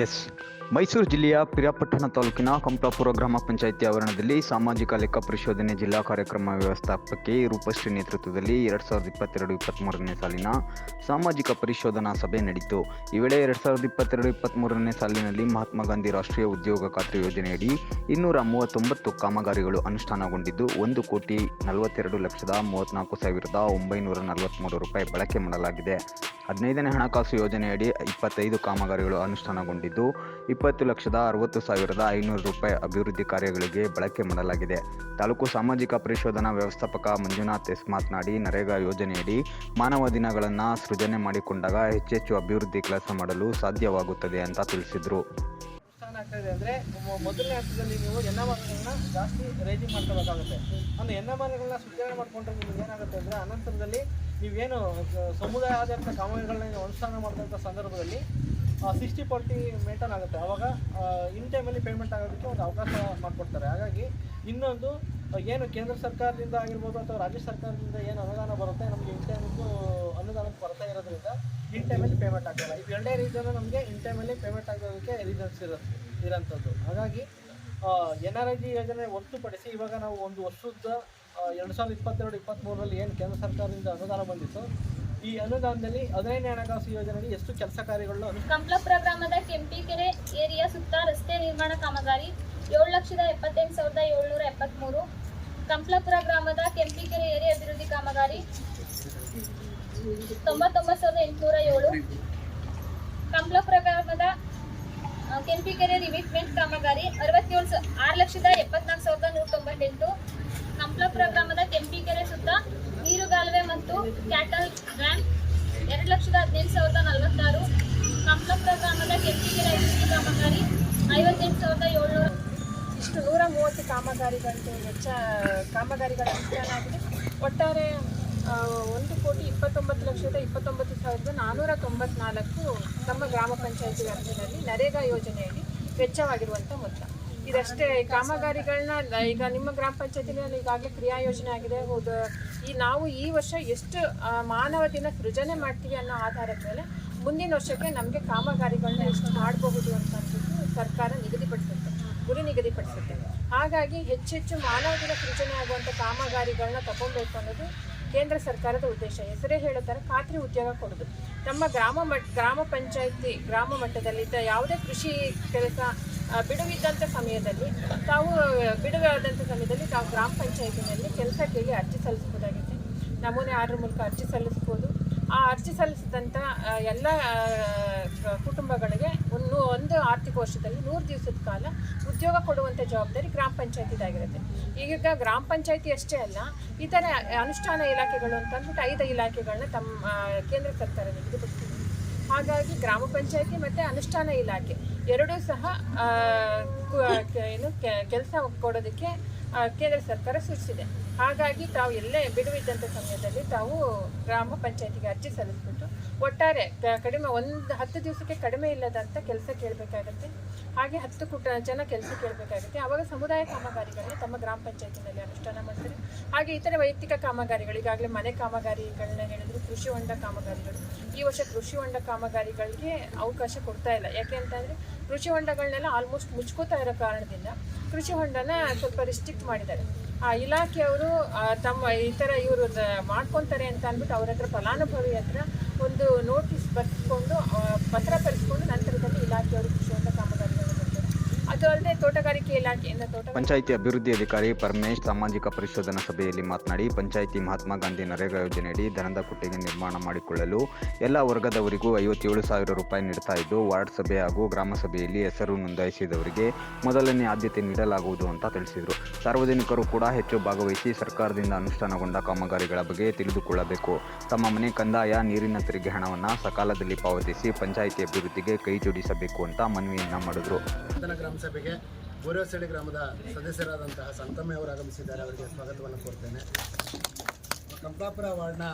S Mysuru ಜಿಲ್ಲೆಯ ಪಿರಿಯಾಪಟ್ಟಣ ತಾಲೂಕಿನ ಕಂಪ್ಲಾಪುರ ಗ್ರಾಮ ಪಂಚಾಯಿತಿ ಆವರಣದಲ್ಲಿ ಸಾಮಾಜಿಕ ಲೆಕ್ಕ ಪರಿಶೋಧನೆ ಜಿಲ್ಲಾ ಕಾರ್ಯಕ್ರಮ ವ್ಯವಸ್ಥಾಪಕಿ ರೂಪಶ್ರೀ ನೇತೃತ್ವದಲ್ಲಿ ಎರಡು ಸಾವಿರದ ಇಪ್ಪತ್ತೆರಡು ಇಪ್ಪತ್ತ್ಮೂರನೇ ಸಾಲಿನ ಸಾಮಾಜಿಕ ಪರಿಶೋಧನಾ ಸಭೆ ನಡೆಯಿತು ಈ ವೇಳೆ ಎರಡು ಸಾವಿರದ ಇಪ್ಪತ್ತೆರಡು ಇಪ್ಪತ್ತ್ಮೂರನೇ ಸಾಲಿನಲ್ಲಿ ಮಹಾತ್ಮ ಗಾಂಧಿ ರಾಷ್ಟ್ರೀಯ ಉದ್ಯೋಗ ಖಾತ್ರಿ ಯೋಜನೆಯಡಿ ಇನ್ನೂರ ಮೂವತ್ತೊಂಬತ್ತು ಕಾಮಗಾರಿಗಳು ಅನುಷ್ಠಾನಗೊಂಡಿದ್ದು, ಒಂದು ಕೋಟಿ ನಲವತ್ತೆರಡು ಲಕ್ಷದ ಮೂವತ್ತ್ನಾಲ್ಕು ಸಾವಿರದ ಒಂಬೈನೂರ ನಲವತ್ತ್ಮೂರು ರೂಪಾಯಿ ಬಳಕೆ ಮಾಡಲಾಗಿದೆ. ಹದಿನೈದನೇ ಹಣಕಾಸು ಯೋಜನೆಯಡಿ ಇಪ್ಪತ್ತೈದು ಕಾಮಗಾರಿಗಳು ಅನುಷ್ಠಾನಗೊಂಡಿದ್ದು ಇಪ್ಪತ್ತು ಲಕ್ಷದ ಅರವತ್ತು ಸಾವಿರದ ಐನೂರು ರೂಪಾಯಿ ಅಭಿವೃದ್ಧಿ ಕಾರ್ಯಗಳಿಗೆ ಬಳಕೆ ಮಾಡಲಾಗಿದೆ. ತಾಲೂಕು ಸಾಮಾಜಿಕ ಪರಿಶೋಧನಾ ವ್ಯವಸ್ಥಾಪಕ ಮಂಜುನಾಥ್ ಎಸ್ ಮಾತನಾಡಿ, ನರೇಗಾ ಯೋಜನೆಯಡಿ ಮಾನವ ದಿನಗಳನ್ನು ಸೃಜನೆ ಮಾಡಿಕೊಂಡಾಗ ಹೆಚ್ಚೆಚ್ಚು ಅಭಿವೃದ್ಧಿ ಕೆಲಸ ಮಾಡಲು ಸಾಧ್ಯವಾಗುತ್ತದೆ ಅಂತ ತಿಳಿಸಿದರು. ಅನುಷ್ಠಾನ ಆಗ್ತಾ ಇದೆ ಅಂದರೆ ಮೊದಲನೇ ಹಂತದಲ್ಲಿ ನೀವು ಎನ್ ಎಂ ಜಾಸ್ತಿ ರೈಸಿಂಗ್ ಮಾಡ್ಕೋಬೇಕಾಗುತ್ತೆ. ಒಂದು ಎನ್ ಎಂ ಆರ್ಗಳನ್ನ ಸುಧಾರಣೆ ಮಾಡಿಕೊಂಡ್ರೆ ನಿಮ್ಗೆ ಏನಾಗುತ್ತೆ ಅಂದರೆ, ಅನಂತರದಲ್ಲಿ ನೀವೇನು ಸಮುದಾಯ ಆಧಾರಿತ ಕಾಮಗಾರಿಗಳನ್ನ ಅನುಷ್ಠಾನ ಮಾಡಿದಂಥ ಸಂದರ್ಭದಲ್ಲಿ ಸಿಕ್ಸ್ಟಿ ಫೋರ್ಟಿ ಮೇಂಟೈನ್ ಆಗುತ್ತೆ. ಆವಾಗ ಇನ್ ಟೈಮಲ್ಲಿ ಪೇಮೆಂಟ್ ಆಗೋದಕ್ಕೆ ಒಂದು ಅವಕಾಶ ಮಾಡಿಕೊಡ್ತಾರೆ. ಹಾಗಾಗಿ ಇನ್ನೊಂದು ಏನು ಕೇಂದ್ರ ಸರ್ಕಾರದಿಂದ ಆಗಿರ್ಬೋದು ಅಥವಾ ರಾಜ್ಯ ಸರ್ಕಾರದಿಂದ ಏನು ಅನುದಾನ ಬರುತ್ತೆ, ನಮಗೆ ಇನ್ ಟೈಮಿಗೂ ಅನುದಾನಕ್ಕೆ ಬರ್ತಾ ಇರೋದ್ರಿಂದ ಇನ್ ಟೈಮಲ್ಲಿ ಪೇಮೆಂಟ್ ಆಗಲ್ಲ ಇದು ಎರಡೇ ರೀಸನ್ ನಮಗೆ ಇನ್ ಟೈಮಲ್ಲಿ ಪೇಮೆಂಟ್ ಆಗೋದಕ್ಕೆ ರೀಸನ್ಸ್ ಇರೋ, ಇರೋಂಥದ್ದು. ಹಾಗಾಗಿ ಎನ್ ಆರ್ ಐ ಜಿ ಯೋಜನೆ ಹೊರತುಪಡಿಸಿ ಇವಾಗ ನಾವು ಒಂದು ವರ್ಷದ ಎರಡು ಸಾವಿರದ ಇಪ್ಪತ್ತೆರಡು ಇಪ್ಪತ್ತ್ಮೂರರಲ್ಲಿ ಏನು ಕೇಂದ್ರ ಸರ್ಕಾರದಿಂದ ಅನುದಾನ ಬಂದಿತ್ತು ಈ ಅನುದಾನದಲ್ಲಿ ಹದಿನೈದನೇ ಹಣಕಾಸು ಯೋಜನೆಯಲ್ಲಿ ಎಷ್ಟು ಕೆಲಸ ಕಾರ್ಯಗಳನ್ನು ಕಂಪ್ಲಪುರ ಗ್ರಾಮದ ಕೆಂಪಿಕೆರೆ ಏರಿಯಾ ಸುತ್ತ ರಸ್ತೆ ನಿರ್ಮಾಣ ಕಾಮಗಾರಿ ಏಳು ಲಕ್ಷದ ಎಪ್ಪತ್ತೆಂಟು ಸಾವಿರದ ಏಳ್ನೂರ ಎಪ್ಪತ್ತ್ಮೂರು ಕಂಪ್ಲಪುರ ಗ್ರಾಮದ ಕೆಂಪಿಕೆರೆ ಏರಿಯಾ ಅಭಿವೃದ್ಧಿ ಕಾಮಗಾರಿ ತೊಂಬತ್ತೊಂಬತ್ತು ಸಾವಿರದ ಎಂಟುನೂರ ಏಳು. ಕಂಪ್ಲಪುರ ಗ್ರಾಮದ ಕೆಂಪಿಕೆರೆ ರಿವಿಟ್ಮೆಂಟ್ ಕಾಮಗಾರಿ ಅರವತ್ತೇಳು ಆರು ಲಕ್ಷದ ಎಪ್ಪತ್ನಾಲ್ಕು ಸಾವಿರದ ನೂರ ತೊಂಬತ್ತೆಂಟು. ಕಂಪ್ಲಪುರ ಗ್ರಾಮದ ಕೆಂಪಿಕೆರೆ ಸುತ್ತ ನೀರುಗಾಲುವೆ ಮತ್ತು ಕ್ಯಾಟಲ್ ಎರಡು ಲಕ್ಷದ ಹದಿನೈದು ಸಾವಿರದ ನಲವತ್ತಾರು. ಕಂಪ್ಲ ಗ್ರಾಮದ ಕೆಂಪಿಗೆರೆ ಅಭಿವೃದ್ಧಿ ಕಾಮಗಾರಿ. ಐವತ್ತೆಂಟು ಸಾವಿರದ ಏಳ್ನೂರ ಇಷ್ಟು ನೂರ ಮೂವತ್ತು ಕಾಮಗಾರಿಗಳಿಗೆ ವೆಚ್ಚ, ಕಾಮಗಾರಿಗಳ ಅನುಷ್ಠಾನ ಒಟ್ಟಾರೆ ಒಂದು ಕೋಟಿ ಇಪ್ಪತ್ತೊಂಬತ್ತು ಲಕ್ಷದ ಇಪ್ಪತ್ತೊಂಬತ್ತು ಸಾವಿರದ ನಾನ್ನೂರ ತೊಂಬತ್ನಾಲ್ಕು ನಮ್ಮ ಗ್ರಾಮ ಪಂಚಾಯತಿ ವ್ಯಾಪ್ತಿಯಲ್ಲಿ ನರೇಗಾ ಯೋಜನೆಯಲ್ಲಿ ವೆಚ್ಚವಾಗಿರುವಂಥ ಮೊತ್ತ. ಇದಷ್ಟೇ ಕಾಮಗಾರಿಗಳನ್ನ ಈಗ ನಿಮ್ಮ ಗ್ರಾಮ ಪಂಚಾಯತಿನಲ್ಲಿ ಈಗಾಗಲೇ ಕ್ರಿಯಾ ಯೋಜನೆ ಆಗಿದೆ. ಹೌದು. ಈ ನಾವು ಈ ವರ್ಷ ಎಷ್ಟು ಮಾನವ ದಿನ ಸೃಜನೆ ಮಾಡ್ತೀವಿ ಅನ್ನೋ ಆಧಾರದ ಮೇಲೆ ಮುಂದಿನ ವರ್ಷಕ್ಕೆ ನಮಗೆ ಕಾಮಗಾರಿಗಳನ್ನ ಎಷ್ಟು ಮಾಡಬಹುದು ಅಂತ ಅಂದ್ಬಿಟ್ಟು ಸರ್ಕಾರ ನಿಗದಿಪಡಿಸುತ್ತೆ ಗುರಿ ನಿಗದಿಪಡಿಸುತ್ತೆ ಹಾಗಾಗಿ ಹೆಚ್ಚೆಚ್ಚು ಮಾನವ ದಿನ ಸೃಜನೆ ಆಗುವಂಥ ಕಾಮಗಾರಿಗಳನ್ನ ತಗೊಬೇಕು ಅನ್ನೋದು ಕೇಂದ್ರ ಸರ್ಕಾರದ ಉದ್ದೇಶ. ಹೆಸರೇ ಹೇಳೋ ಥರ ಖಾತ್ರಿ ಉದ್ಯೋಗ ಕೊಡೋದು. ನಮ್ಮ ಗ್ರಾಮ ಮಟ್, ಗ್ರಾಮ ಪಂಚಾಯತಿ, ಗ್ರಾಮ ಮಟ್ಟದಲ್ಲಿದ್ದ ಯಾವುದೇ ಕೃಷಿ ಕೆಲಸ ಬಿಡುವಿದ್ದಂಥ ಸಮಯದಲ್ಲಿ ತಾವು ಬಿಡುವಾದಂಥ ಸಮಯದಲ್ಲಿ ತಾವು ಗ್ರಾಮ ಪಂಚಾಯತಿನಲ್ಲಿ ಕೆಲಸ ಕೇಳಿ ಅರ್ಜಿ ಸಲ್ಲಿಸ್ಬೋದಾಗಿದೆ ನಮೂನೆ ಆರ್ಡರ್ ಮೂಲಕ ಅರ್ಜಿ ಸಲ್ಲಿಸ್ಬೋದು ಆ ಅರ್ಜಿ ಸಲ್ಲಿಸಿದಂಥ ಎಲ್ಲ ಕುಟುಂಬಗಳಿಗೆ ಒಂದು ಒಂದು ಆರ್ಥಿಕ ವರ್ಷದಲ್ಲಿ ನೂರು ದಿವಸದ ಕಾಲ ಉದ್ಯೋಗ ಕೊಡುವಂಥ ಜವಾಬ್ದಾರಿ ಗ್ರಾಮ ಪಂಚಾಯತಿದಾಗಿರುತ್ತೆ. ಈಗ ಗ್ರಾಮ ಪಂಚಾಯತಿ ಅಷ್ಟೇ ಅಲ್ಲ, ಇತರ ಅನುಷ್ಠಾನ ಇಲಾಖೆಗಳು ಅಂತಂದ್ಬಿಟ್ಟು ಐದು ಇಲಾಖೆಗಳನ್ನ ತಮ್ಮ ಕೇಂದ್ರ ಸರ್ಕಾರ ನಿಗದಿಪಡಿಸಿದೆ ಹಾಗಾಗಿ ಗ್ರಾಮ ಪಂಚಾಯತಿ ಮತ್ತು ಅನುಷ್ಠಾನ ಇಲಾಖೆ ಎರಡೂ ಸಹ ಏನು ಕೆಲಸ ಕೊಡೋದಕ್ಕೆ ಕೇಂದ್ರ ಸರ್ಕಾರ ಸೂಚಿಸಿದೆ. ಹಾಗಾಗಿ ತಾವು ಎಲ್ಲೇ ಬಿಡುವಿದ್ದಂಥ ಸಮಯದಲ್ಲಿ ತಾವು ಗ್ರಾಮ ಪಂಚಾಯತಿಗೆ ಅರ್ಜಿ ಸಲ್ಲಿಸ್ಬಿಟ್ಟು ಒಟ್ಟಾರೆ ಕಡಿಮೆ ಒಂದು ಹತ್ತು ದಿವಸಕ್ಕೆ ಕಡಿಮೆ ಇಲ್ಲದಂಥ ಕೆಲಸ ಕೇಳಬೇಕಾಗತ್ತೆ. ಹಾಗೆ ಹತ್ತು ಕುಟ ಜನ ಕೆಲಸ ಕೇಳಬೇಕಾಗುತ್ತೆ. ಆವಾಗ ಸಮುದಾಯ ಕಾಮಗಾರಿಗಳನ್ನ ತಮ್ಮ ಗ್ರಾಮ ಪಂಚಾಯತಿನಲ್ಲಿ ಅನುಷ್ಠಾನ ಮಾಡ್ತಾರೆ. ಹಾಗೆ ಇತರ ವೈಯಕ್ತಿಕ ಕಾಮಗಾರಿಗಳು, ಈಗಾಗಲೇ ಮನೆ ಕಾಮಗಾರಿಗಳನ್ನ ಹೇಳಿದ್ರು, ಕೃಷಿ ಹೊಂಡ ಕಾಮಗಾರಿಗಳು. ಈ ವರ್ಷ ಕೃಷಿ ಹೊಂಡ ಕಾಮಗಾರಿಗಳಿಗೆ ಅವಕಾಶ ಕೊಡ್ತಾ ಇಲ್ಲ. ಯಾಕೆ ಅಂತಂದರೆ ಕೃಷಿ ಹೊಂಡಗಳನ್ನೆಲ್ಲ ಆಲ್ಮೋಸ್ಟ್ ಮುಚ್ಕೋತಾ ಇರೋ ಕಾರಣದಿಂದ ಕೃಷಿ ಹೊಂಡನ ಸ್ವಲ್ಪ ರಿಸ್ಟ್ರಿಕ್ಟ್ ಮಾಡಿದ್ದಾರೆ. ಆ ಇಲಾಖೆಯವರು ತಮ್ಮ ಈ ಥರ ಇವರು ಮಾಡ್ಕೊತಾರೆ ಅಂತ ಅಂದ್ಬಿಟ್ಟು ಅವ್ರ ಹತ್ರ ಫಲಾನುಭವಿ ಹತ್ರ ಒಂದು ನೋಟಿಸ್ ಬರೆಸ್ಕೊಂಡು ಪತ್ರ ಬರೆಸ್ಕೊಂಡು ನಂತರದಲ್ಲಿ ಇಲಾಖೆಯವರು ಕೃಷಿ ಹೊಂಡ ಕಾಮಗಾರಿಗಳನ್ನು ಮಾಡ್ತಾರೆ ಅದು ಅಲ್ಲದೆ ತೋಟಗಾರಿಕೆ ಇಲಾಖೆಯಿಂದ ತೋಟ ಪಂಚಾಯಿತಿ ಅಭಿವೃದ್ಧಿ ಅಧಿಕಾರಿ ಪರಮೇಶ್ ಸಾಮಾಜಿಕ ಪರಿಶೋಧನಾ ಸಭೆಯಲ್ಲಿ ಮಾತನಾಡಿ ಪಂಚಾಯಿತಿ ಮಹಾತ್ಮ ಗಾಂಧಿ ನರೇಗಾ ಯೋಜನೆಯಡಿ ದನದ ಕುಟ್ಟಿಗೆ ನಿರ್ಮಾಣ ಮಾಡಿಕೊಳ್ಳಲು ಎಲ್ಲ ವರ್ಗದವರಿಗೂ ಐವತ್ತೇಳು ಸಾವಿರ ರೂಪಾಯಿ ನೀಡ್ತಾ ಇದ್ದು ವಾರ್ಡ್ ಸಭೆ ಹಾಗೂ ಗ್ರಾಮ ಸಭೆಯಲ್ಲಿ ಹೆಸರು ನೋಂದಾಯಿಸಿದವರಿಗೆ ಮೊದಲನೇ ಆದ್ಯತೆ ನೀಡಲಾಗುವುದು ಅಂತ ತಿಳಿಸಿದರು. ಸಾರ್ವಜನಿಕರು ಕೂಡ ಹೆಚ್ಚು ಭಾಗವಹಿಸಿ ಸರ್ಕಾರದಿಂದ ಅನುಷ್ಠಾನಗೊಂಡ ಕಾಮಗಾರಿಗಳ ಬಗ್ಗೆ ತಿಳಿದುಕೊಳ್ಳಬೇಕು. ತಮ್ಮ ಮನೆ ಕಂದಾಯ ನೀರಿನ ತೆರಿಗೆ ಹಣವನ್ನು ಸಕಾಲದಲ್ಲಿ ಪಾವತಿಸಿ ಪಂಚಾಯಿತಿ ಅಭಿವೃದ್ಧಿಗೆ ಕೈ ಜೋಡಿಸಬೇಕು ಅಂತ ಮನವಿಯನ್ನ ಮಾಡಿದ್ರು. ಸಭೆಗೆ ಬೋರೇವಸಳ್ಳಿ ಗ್ರಾಮದ ಸದಸ್ಯರಾದಂತಹ ಸಂತಮ್ಮೆಯವರು ಆಗಮಿಸಿದ್ದಾರೆ. ಅವರಿಗೆ ಸ್ವಾಗತವನ್ನು ಕೋರ್ತೇನೆ. ಕಂಪ್ಲಾಪುರ ವಾರ್ಡ್ನ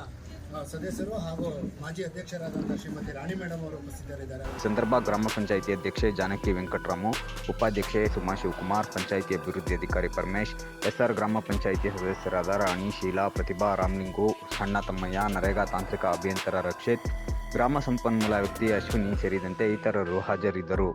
ಸದಸ್ಯರು ಹಾಗೂ ಮಾಜಿ ಅಧ್ಯಕ್ಷರಾದಂಥ ಶ್ರೀಮತಿ ರಾಣಿ ಮೇಡಮ್ ಅವರು ಉಪಸ್ಥಿತರಿದ್ದಾರೆ. ಸಂದರ್ಭ ಗ್ರಾಮ ಪಂಚಾಯಿತಿ ಅಧ್ಯಕ್ಷೆ ಜಾನಕಿ ವೆಂಕಟರಾಮು, ಉಪಾಧ್ಯಕ್ಷೆ ಸುಮಾ ಶಿವಕುಮಾರ್, ಪಂಚಾಯಿತಿ ಅಭಿವೃದ್ಧಿ ಅಧಿಕಾರಿ ಪರಮೇಶ್, ಎಸ್ಆರ್ ಗ್ರಾಮ ಪಂಚಾಯಿತಿ ಸದಸ್ಯರಾದ ರಾಣಿ ಶೀಲಾ, ಪ್ರತಿಭಾ ರಾಮ್ಲಿಂಗು ಸಣ್ಣ ತಮ್ಮಯ್ಯ, ನರೇಗಾ ತಾಂತ್ರಿಕ ಅಭಿಯಂತರ ರಕ್ಷಿತ್, ಗ್ರಾಮ ಸಂಪನ್ಮೂಲ ವ್ಯಕ್ತಿ ಅಶ್ವಿನಿ ಸೇರಿದಂತೆ ಇತರರು ಹಾಜರಿದ್ದರು.